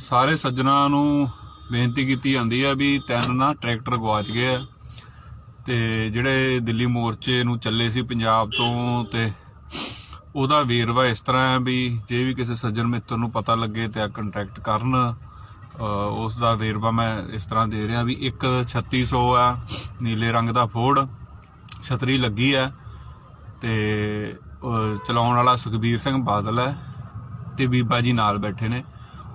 ਸਾਰੇ ਸੱਜਣਾ ਨੂੰ ਬੇਨਤੀ ਕੀਤੀ ਜਾਂਦੀ ਹੈ ਵੀ ਤਿੰਨ ਨਾ ਟਰੈਕਟਰ ਗਵਾਚ ਗਏ ਆ ਤੇ ਜਿਹੜੇ ਦਿੱਲੀ ਮੋਰਚੇ ਨੂੰ ਚੱਲੇ ਸੀ ਪੰਜਾਬ ਤੋਂ ਤੇ ਉਹਦਾ ਵੇਰਵਾ ਇਸ ਤਰ੍ਹਾਂ ਹੈ ਵੀ ਜੇ ਵੀ ਕਿਸੇ ਸੱਜਣ ਮਿੱਤਰ ਨੂੰ ਪਤਾ ਲੱਗੇ ਤੇ ਆ ਕੰਟੈਕਟ ਕਰਨ ਅ, ਉਸ ਦਾ ਵੇਰਵਾ ਮੈਂ ਇਸ ਤਰ੍ਹਾਂ ਦੇ ਰਿਹਾ ਵੀ ਇੱਕ 3600 ਆ ਨੀਲੇ ਰੰਗ ਦਾ ਫੋਰਡ ਛਤਰੀ ਲੱਗੀ ਹੈ ਤੇ ਚਲਾਉਣ ਵਾਲਾ ਸੁਖਬੀਰ ਸਿੰਘ ਬਾਦਲ ਹੈ ਤੇ ਬੀਬਾ ਜੀ ਨਾਲ ਬੈਠੇ ਨੇ।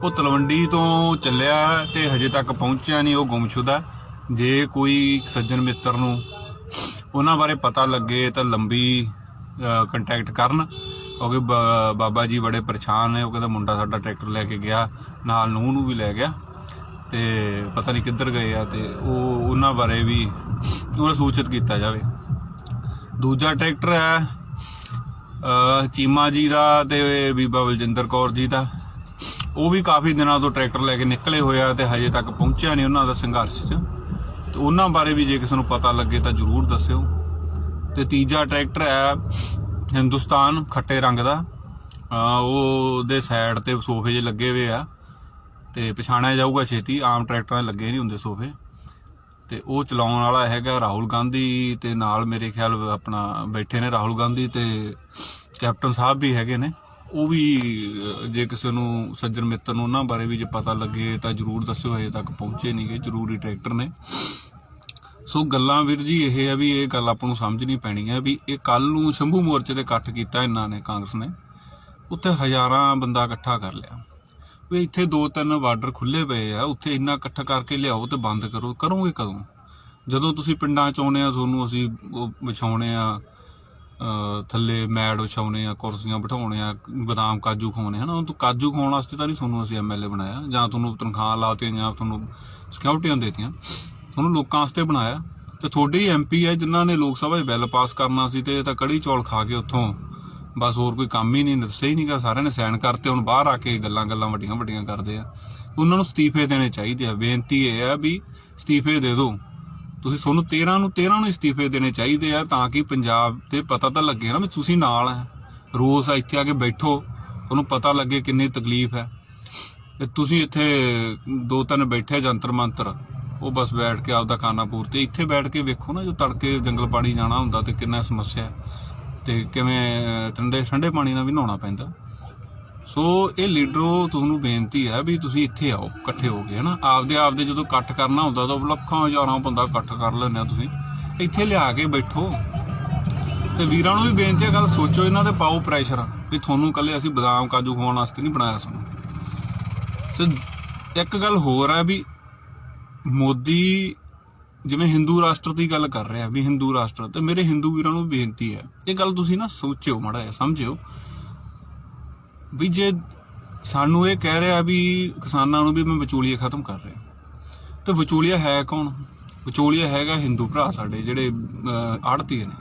ਉਹ ਤਲਵੰਡੀ ਤੋਂ ਚੱਲਿਆ ਤੇ ਹਜੇ ਤੱਕ ਪਹੁੰਚਿਆ ਨਹੀਂ, ਉਹ ਗੁੰਮਸ਼ੁਦਾ। ਜੇ ਕੋਈ ਸੱਜਣ ਮਿੱਤਰ ਨੂੰ ਉਹਨਾਂ ਬਾਰੇ ਪਤਾ ਲੱਗੇ ਤਾਂ ਲੰਬੀ ਕੰਟੈਕਟ ਕਰਨ। ਕਿਉਂਕਿ ਬ- ਬਾਬਾ ਜੀ ਬੜੇ ਪਰੇਸ਼ਾਨ ਨੇ, ਉਹ ਕਹਿੰਦਾ ਮੁੰਡਾ ਸਾਡਾ ਟਰੈਕਟਰ ਲੈ ਕੇ ਗਿਆ, ਨਾਲ ਨੂੰਹ ਨੂੰ ਵੀ ਲੈ ਗਿਆ। ਤੇ ਪਤਾ ਨਹੀਂ ਕਿੱਧਰ ਗਏ ਆ ਤੇ ਉਹ, ਉਹਨਾਂ ਬਾਰੇ ਵੀ ਉਹਨਾਂ ਸੂਚਿਤ ਕੀਤਾ ਜਾਵੇ। ਦੂਜਾ ਟਰੈਕਟਰ ਹੈ ਚੀਮਾ ਜੀ ਦਾ ਤੇ ਬੀਬਾ ਬਲਜਿੰਦਰ ਕੌਰ ਜੀ ਦਾ। ਉਹ ਵੀ ਕਾਫੀ ਦਿਨਾਂ ਤੋਂ ਟਰੈਕਟਰ ਲੈ ਕੇ ਨਿਕਲੇ ਹੋਇਆ ਤੇ ਹਜੇ ਤੱਕ ਪਹੁੰਚਿਆ ਨਹੀਂ ਉਹਨਾਂ ਦਾ ਸੰਘਰਸ਼ 'ਚ। ਤੇ ਉਹਨਾਂ ਬਾਰੇ ਵੀ ਜੇ ਕਿਸੇ ਨੂੰ ਪਤਾ ਲੱਗੇ ਤਾਂ ਜਰੂਰ ਦੱਸਿਓ। ਤੇ ਤੀਜਾ ਟਰੈਕਟਰ ਹੈ ਹਿੰਦੁਸਤਾਨ ਖੱਟੇ ਰੰਗ ਦਾ। ਅਹ ਉਹ ਦੇ ਸਾਈਡ ਤੇ ਸੋਫੇ ਜੇ ਲੱਗੇ ਹੋਏ ਆ। ਤੇ ਪਛਾਣਿਆ ਜਾਊਗਾ ਛੇਤੀ, ਆਮ ਟਰੈਕਟਰਾਂ ਲੱਗੇ ਨਹੀਂ ਹੁੰਦੇ ਸੋਫੇ। ਤੇ ਉਹ ਚਲਾਉਣ ਵਾਲਾ ਹੈਗਾ ਰਾਹੁਲ ਗਾਂਧੀ ਤੇ ਨਾਲ ਮੇਰੇ ਖਿਆਲ ਆਪਣਾ ਬੈਠੇ ਨੇ ਰਾਹੁਲ ਗਾਂਧੀ ਤੇ ਕੈਪਟਨ ਸਾਹਿਬ ਵੀ ਹੈਗੇ ਨੇ। ਉਹ ਵੀ ਜੇ ਕਿਸੇ ਨੂੰ, ਸੱਜਣ ਮਿੱਤਰ ਨੂੰ ਉਹਨਾਂ ਬਾਰੇ ਵੀ ਜੇ ਪਤਾ ਲੱਗੇ ਤਾਂ ਜਰੂਰ ਦੱਸਿਓ, ਹਜੇ ਤੱਕ ਪਹੁੰਚੇ ਨਹੀਂਗੇ ਜ਼ਰੂਰੀ ਟਰੈਕਟਰ ਨੇ। ਸੋ ਗੱਲਾਂ ਵੀਰ ਜੀ ਇਹ ਆ ਵੀ ਇਹ ਗੱਲ ਆਪਾਂ ਨੂੰ ਸਮਝਣੀ ਪੈਣੀ ਹੈ ਵੀ ਇਹ ਕੱਲ ਨੂੰ ਸ਼ੰਭੂ ਮੋਰਚੇ ਤੇ ਇਕੱਠ ਕੀਤਾ ਇਹਨਾਂ ਨੇ, ਕਾਂਗਰਸ ਨੇ। ਉੱਥੇ ਹਜ਼ਾਰਾਂ ਬੰਦਾ ਇਕੱਠਾ ਕਰ ਲਿਆ। ਵੀ ਇੱਥੇ ਦੋ ਤਿੰਨ ਬਾਰਡਰ ਖੁੱਲੇ ਪਏ ਆ, ਉੱਥੇ ਇੰਨਾ ਇਕੱਠਾ ਕਰਕੇ ਲਿਆਓ ਤੇ ਬੰਦ ਕਰੋ। ਕਰੋਗੇ ਕਦੋਂ? ਜਦੋਂ ਤੁਸੀਂ ਪਿੰਡਾਂ ਚ ਆਉਣੇ ਆ, ਤੁਹਾਨੂੰ ਅਸੀਂ ਵਿਛਾਉਣੇ ਆ ਥੱਲੇ ਮੈਡ ਵਿਛਾਉਣੇ ਆ, ਕੁਰਸੀਆਂ ਬਿਠਾਉਣੇ ਆ, ਬਦਾਮ ਕਾਜੂ ਖਵਾਉਣੇ ਹਨਾ? ਉਹ ਤੋਂ ਕਾਜੂ ਖਵਾਉਣ ਵਾਸਤੇ ਤਾਂ ਨਹੀਂ ਤੁਹਾਨੂੰ ਅਸੀਂ ਐਮਐਲਏ ਬਣਾਇਆ। ਜਾਂ ਤੁਹਾਨੂੰ ਤਨਖਾਹ ਲਾਤੀਆਂ ਜਾਂ ਤੁਹਾਨੂੰ ਸਿਕਿਉਰਟੀਆਂ ਦੇਤੀਆਂ। ਤੁਹਾਨੂੰ ਲੋਕਾਂ ਵਾਸਤੇ ਬਣਾਇਆ। ਤੇ ਤੁਹਾਡੇ ਐਮਪੀ ਹੈ ਜਿਨ੍ਹਾਂ ਨੇ ਲੋਕ ਸਭਾ 'ਚ ਬਿੱਲ ਪਾਸ ਕਰਨਾ ਸੀ ਤੇ ਤਾਂ ਕੜੀ ਚੌਲ ਖਾ ਕੇ ਉੱਥੋਂ ਬਸ ਹੋਰ ਕੋਈ ਕੰਮ ਹੀ ਨਹੀਂ, ਦੱਸਿਆ ਹੀ ਨਹੀਂਗਾ। ਸਾਰਿਆਂ ਨੇ ਸਾਈਨ ਕਰਤੇ, ਹੁਣ ਬਾਹਰ ਆ ਕੇ ਗੱਲਾਂ ਗੱਲਾਂ ਵੱਡੀਆਂ ਵੱਡੀਆਂ ਕਰਦੇ ਆ। ਉਹਨਾਂ ਨੂੰ ਅਸਤੀਫੇ ਦੇਣੇ ਚਾਹੀਦੇ ਆ। ਬੇਨਤੀ ਇਹ ਆ ਵੀ ਅਸਤੀਫੇ ਦੇ ਦਿਓ। ਤੁਸੀਂ ਤੁਹਾਨੂੰ 13 ਨੂੰ 13 ਨੂੰ ਅਸਤੀਫੇ ਦੇਣੇ ਚਾਹੀਦੇ ਆ ਤਾਂ ਕਿ ਪੰਜਾਬ ਤੇ ਪਤਾ ਤਾਂ ਲੱਗੇ ਨਾ ਵੀ ਤੁਸੀਂ ਨਾਲ ਆ। ਰੋਜ਼ ਇੱਥੇ ਆ ਕੇ ਬੈਠੋ, ਤੁਹਾਨੂੰ ਪਤਾ ਲੱਗੇ ਕਿੰਨੀ ਤਕਲੀਫ ਹੈ। ਤੇ ਤੁਸੀਂ ਇੱਥੇ ਦੋ ਤਿੰਨ ਬੈਠੇ ਜੰਤਰ ਮੰਤਰ, ਉਹ ਬਸ ਬੈਠ ਕੇ ਆਪਦਾ ਖਾਣਾ ਪੂਰਤੀ, ਇੱਥੇ ਬੈਠ ਕੇ ਵੇਖੋ ਨਾ ਜੋ ਤੜਕੇ ਜੰਗਲ ਪਾਣੀ ਜਾਣਾ ਹੁੰਦਾ ਤੇ ਕਿੰਨਾ ਸਮੱਸਿਆ ਤੇ ਕਿਵੇਂ ਠੰਡੇ ਠੰਡੇ ਪਾਣੀ ਨਾਲ ਵੀ ਨਹਾਉਣਾ ਪੈਂਦਾ। ਸੋ ਇਹ ਲੀਡਰੋ ਤੁਹਾਨੂੰ ਬੇਨਤੀ ਹੈ ਵੀ ਤੁਸੀਂ ਇੱਥੇ ਆਓ, ਇਕੱਠੇ ਹੋ ਕੇ, ਹਨਾ? ਆਪਦੇ ਆਪਦੇ ਜਦੋਂ ਇਕੱਠ ਕਰਨਾ ਹੁੰਦਾ ਤਾਂ ਲੱਖਾਂ ਹਜ਼ਾਰਾਂ ਬੰਦਾ ਇਕੱਠ ਕਰ ਲੈਂਦੇ ਆ ਤੁਸੀਂ। ਇੱਥੇ ਲਿਆ ਕੇ ਬੈਠੋ। ਤੇ ਵੀਰਾਂ ਨੂੰ ਵੀ ਬੇਨਤੀ ਹੈ ਗੱਲ ਸੋਚੋ ਇਹਨਾਂ ਤੇ, ਪਾਓ ਪ੍ਰੈਸ਼ਰ ਵੀ ਤੁਹਾਨੂੰ ਕੱਲੇ ਅਸੀਂ ਬਦਾਮ ਕਾਜੂ ਖਵਾਉਣ ਵਾਸਤੇ ਨਹੀਂ ਬਣਾਇਆ ਸਾਨੂੰ। ਤੇ ਇੱਕ ਗੱਲ ਹੋਰ ਹੈ ਵੀ ਮੋਦੀ ਜਿਵੇਂ ਹਿੰਦੂ ਰਾਸ਼ਟਰ ਦੀ ਗੱਲ ਕਰ ਰਿਹਾ, ਵੀ ਹਿੰਦੂ ਰਾਸ਼ਟਰ, ਤੇ ਮੇਰੇ ਹਿੰਦੂ ਵੀਰਾਂ ਨੂੰ ਬੇਨਤੀ ਹੈ ਇਹ ਗੱਲ ਤੁਸੀਂ ਨਾ ਸੋਚਿਓ ਮਾੜਾ ਜਿਹਾ, ਸਮਝਿਓ। ਵੀ ਜੇ ਸਾਨੂੰ ਇਹ ਕਹਿ ਰਿਹਾ ਵੀ ਕਿਸਾਨਾਂ ਨੂੰ ਵੀ ਮੈਂ ਵਿਚੋਲੀਏ ਖਤਮ ਕਰ ਰਿਹਾ। ਤੇ ਵਿਚੋਲੀਆ ਹੈ ਕੌਣ? ਵਿਚੋਲੀਆ ਹੈਗਾ ਹਿੰਦੂ ਭਰਾ ਸਾਡੇ ਜਿਹੜੇ ਆੜਤੀ ਨੇ।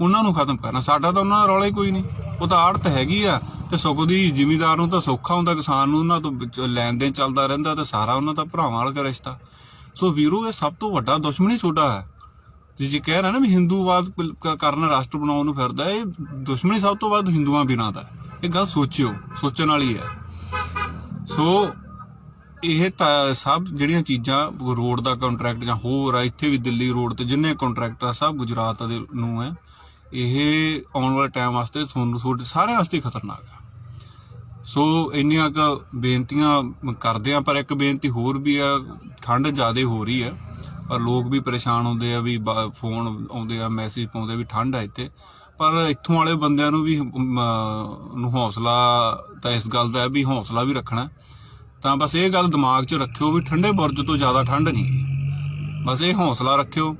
ਉਹਨਾਂ ਨੂੰ ਖਤਮ ਕਰਨਾ। ਸਾਡਾ ਤਾਂ ਉਹਨਾਂ ਦਾ ਰੌਲਾ ਹੀ ਕੋਈ ਨਹੀਂ। ਉਹ ਤਾਂ ਆੜਤ ਹੈਗੀ ਆ ਤੇ ਸੁੱਖ ਦੀ ਜ਼ਿਮੀਦਾਰ ਨੂੰ ਤਾਂ ਸੌਖਾ ਹੁੰਦਾ, ਕਿਸਾਨ ਨੂੰ ਉਹਨਾਂ ਤੋਂ ਲੈਣ ਦੇਣ ਚੱਲਦਾ ਰਹਿੰਦਾ ਤੇ ਸਾਰਾ ਉਹਨਾਂ ਦਾ ਭਰਾਵਾਂ ਵਾਲਾ ਰਿਸ਼ਤਾ। ਸੋ ਵੀਰੋ, ਇਹ ਸਭ ਤੋਂ ਵੱਡਾ ਦੁਸ਼ਮਣੀ ਤੁਹਾਡਾ ਹੈ। ਜੀ ਜੀ ਕਹਿ ਰਿਹਾ ਨਾ ਵੀ ਹਿੰਦੂਵਾਦ ਕਰਨ ਰਾਸ਼ਟਰ ਬਣਾਉਣ ਨੂੰ ਫਿਰਦਾ, ਇਹ ਦੁਸ਼ਮਣੀ ਸਭ ਤੋਂ ਵੱਧ ਹਿੰਦੂਆਂ ਵੀਰਾਂ ਦਾ ਹੈ। ਇਹ ਗੱਲ ਸੋਚਿਓ, ਸੋਚਣ ਵਾਲੀ ਹੈ। ਸੋ ਇਹ ਸਭ ਜਿਹੜੀਆਂ ਚੀਜ਼ਾਂ, ਰੋਡ ਦਾ ਕੰਟਰੈਕਟ ਜਾਂ ਹੋਰ ਆ, ਇੱਥੇ ਵੀ ਦਿੱਲੀ ਰੋਡ ਤੇ ਜਿੰਨੇ ਕੰਟਰੈਕਟ ਆ, ਸਭ ਗੁਜਰਾਤ ਦੇ ਨੂੰ ਹੈ। ਇਹ ਆਉਣ ਵਾਲੇ ਟਾਈਮ ਵਾਸਤੇ ਤੁਹਾਨੂੰ ਤੁਹਾਡੇ ਸਾਰਿਆਂ ਵਾਸਤੇ ਖਤਰਨਾਕ ਆ। ਸੋ ਇੰਨੀਆਂ ਕੁ ਬੇਨਤੀਆਂ ਕਰਦੇ ਆ, ਪਰ ਇੱਕ ਬੇਨਤੀ ਹੋਰ ਵੀ ਆ, ਠੰਡ ਜ਼ਿਆਦਾ ਹੋ ਰਹੀ ਹੈ। ਪਰ ਲੋਕ ਵੀ ਪਰੇਸ਼ਾਨ ਹੁੰਦੇ ਆ ਵੀ ਫੋਨ ਆਉਂਦੇ ਆ ਮੈਸੇਜ ਪਾਉਂਦੇ ਆ ਵੀ ਠੰਡ ਆ ਇੱਥੇ। ਪਰ ਇੱਥੋਂ ਵਾਲੇ ਬੰਦਿਆਂ ਨੂੰ ਵੀ ਅਮ, ਨੂੰ ਹੌਸਲਾ ਤਾਂ ਇਸ ਗੱਲ ਦਾ ਹੈ ਵੀ ਹੌਸਲਾ ਵੀ ਰੱਖਣਾ ਤਾਂ ਬਸ ਇਹ ਗੱਲ ਦਿਮਾਗ 'ਚ ਰੱਖਿਓ ਵੀ ਠੰਡੇ ਬੁਰਜ ਤੋਂ ਜ਼ਿਆਦਾ ਠੰਡ ਨਹੀਂ ਬਸ ਇਹ ਹੌਸਲਾ ਰੱਖਿਓ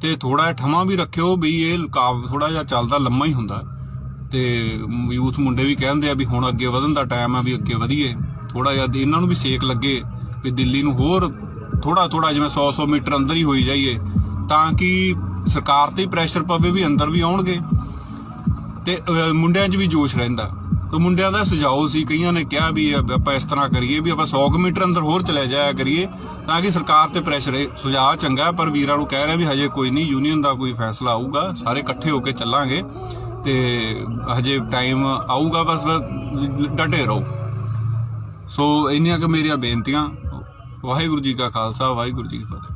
ਤੇ ਥੋੜਾ ਜਿਹਾ ਠਮਾ ਵੀ ਰੱਖਿਓ ਵੀ ਇਹ ਲੁਕਾਵ ਥੋੜਾ ਜਿਹਾ ਚੱਲਦਾ ਲੰਮਾ ਹੀ ਹੁੰਦਾ। ਤੇ ਯੂਥ ਮੁੰਡੇ ਵੀ ਕਹਿੰਦੇ ਆ ਵੀ ਹੁਣ ਅੱਗੇ ਵਧਣ ਦਾ ਟਾਈਮ ਆ ਵੀ ਅੱਗੇ ਵਧੀਏ। ਥੋੜਾ ਜਿਹਾ ਇਹਨਾਂ ਨੂੰ ਵੀ ਸੇਕ ਲੱਗੇ ਵੀ ਦਿੱਲੀ ਨੂੰ ਹੋਰ ਥੋੜਾ ਥੋੜਾ ਜਿਵੇਂ 100 100 ਮੀਟਰ ਅੰਦਰ ਹੀ ਹੋਈ ਜਾਈਏ। ਤਾਂ ਕਿ ਸਰਕਾਰ ਤੇ ਪ੍ਰੈਸ਼ਰ ਪਵੇ ਵੀ ਅੰਦਰ ਵੀ ਆਉਣਗੇ ਤੇ ਮੁੰਡਿਆਂ 'ਚ ਵੀ ਜੋਸ਼ ਰਹਿੰਦਾ। ਤਾਂ ਮੁੰਡਿਆਂ ਦਾ ਸੁਝਾਅ ਸੀ, ਕਈਆਂ ਨੇ ਕਿਹਾ ਵੀ ਆਪਾਂ ਇਸ ਤਰ੍ਹਾਂ ਕਰੀਏ ਵੀ ਆਪਾਂ 100 ਕੁ ਮੀਟਰ ਅੰਦਰ ਹੋਰ ਚਲੇ ਜਾਇਆ ਕਰੀਏ ਤਾਂ ਕਿ ਸਰਕਾਰ ਤੇ ਪ੍ਰੈਸ਼ਰ ਹੈ ਸੁਝਾਅ ਚੰਗਾ ਪਰ ਵੀਰਾਂ ਨੂੰ ਕਹਿ ਰਿਹਾ ਵੀ ਹਜੇ ਕੋਈ ਨਹੀਂ ਯੂਨੀਅਨ ਦਾ ਕੋਈ ਫੈਸਲਾ ਆਊਗਾ, ਸਾਰੇ ਇਕੱਠੇ ਹੋ ਕੇ ਚੱਲਾਂਗੇ ਤੇ ਹਜੇ ਟਾਈਮ ਆਊਗਾ, ਬਸ ਬਸ, ਡਟੇ ਰਹੋ। ਸੋ ਇੰਨੀਆਂ ਕਿ ਮੇਰੀਆਂ ਬੇਨਤੀਆਂ। ਵਾਹਿਗੁਰੂ ਜੀ ਕਾ ਖਾਲਸਾ, ਵਾਹਿਗੁਰੂ ਜੀ ਕੀ ਫਤਿਹ।